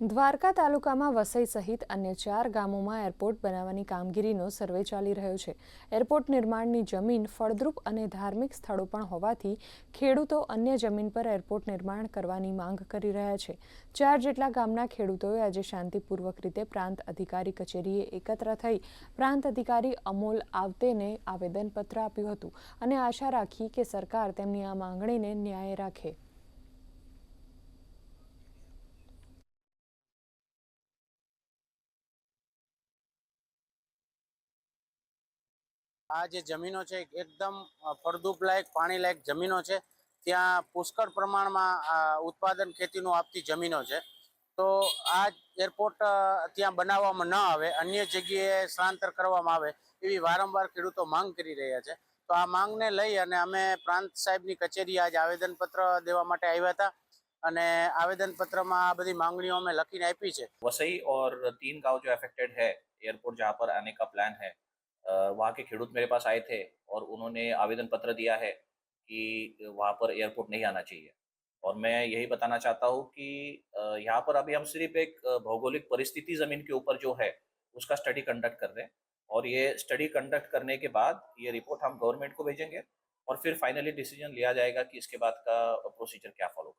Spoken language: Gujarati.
દ્વારકા તાલુકામાં વસઈ સહિત અન્ય ચાર ગામોમાં એરપોર્ટ બનાવવાની કામગીરીનો સર્વે ચાલી રહ્યો છે. એરપોર્ટ નિર્માણની જમીન ફળદ્રુપ અને ધાર્મિક સ્થળો પણ હોવાથી ખેડૂતો અન્ય જમીન પર એરપોર્ટ નિર્માણ કરવાની માંગ કરી રહ્યા છે. ચાર જેટલા ગામના ખેડૂતોએ આજે શાંતિપૂર્વક રીતે પ્રાંત અધિકારી કચેરીએ એકત્ર થઈ પ્રાંત અધિકારી અમોલ આવતેને આવેદનપત્ર આપ્યું હતું અને આશા રાખી કે સરકાર તેમની આ માંગણીને ન્યાય રાખે. આ જે જમીનો છે એકદમ અ, ફળદ્રુપ લાયક પાણી લાયક જમીનો છે ત્યાં પુષ્કળ પ્રમાણમાં આ ઉત્પાદન ખેતીનું આપતી જમીનો છે તો આ એરપોર્ટ અ, ત્યાં બનાવવામાં ન આવે અન્ય જગ્યાએ સ્થળાંતર કરવામાં આવે એવી વારંવાર ખેડૂતો માંગ કરી રહ્યા છે તો આ માંગને લઈ અને અમે પ્રાંત સાહેબની કચેરીએ આજે આવેદનપત્ર દેવા માટે આવ્યા હતા અને આવેદનપત્રમાં આ બધી માંગણીઓ અમે લખીને આપી છે वसई और तीन गांव जो अफेक्टेड है एयरपोर्ट जहां पर आने का प्लान है अ, वहाँ के खेडूत मेरे पास आए थे और उन्होंने आवेदन पत्र दिया है कि वहाँ पर एयरपोर्ट नहीं आना चाहिए। और मैं यही बताना चाहता हूँ कि यहाँ पर अभी हम सिर्फ़ एक भौगोलिक परिस्थिति ज़मीन के ऊपर जो है, उसका स्टडी कंडक्ट कर रहे हैं। और ये स्टडी कंडक्ट करने के बाद ये रिपोर्ट हम गवर्नमेंट को भेजेंगे और फिर फाइनली डिसीज़न लिया जाएगा कि इसके बाद का प्रोसीजर क्या फॉलो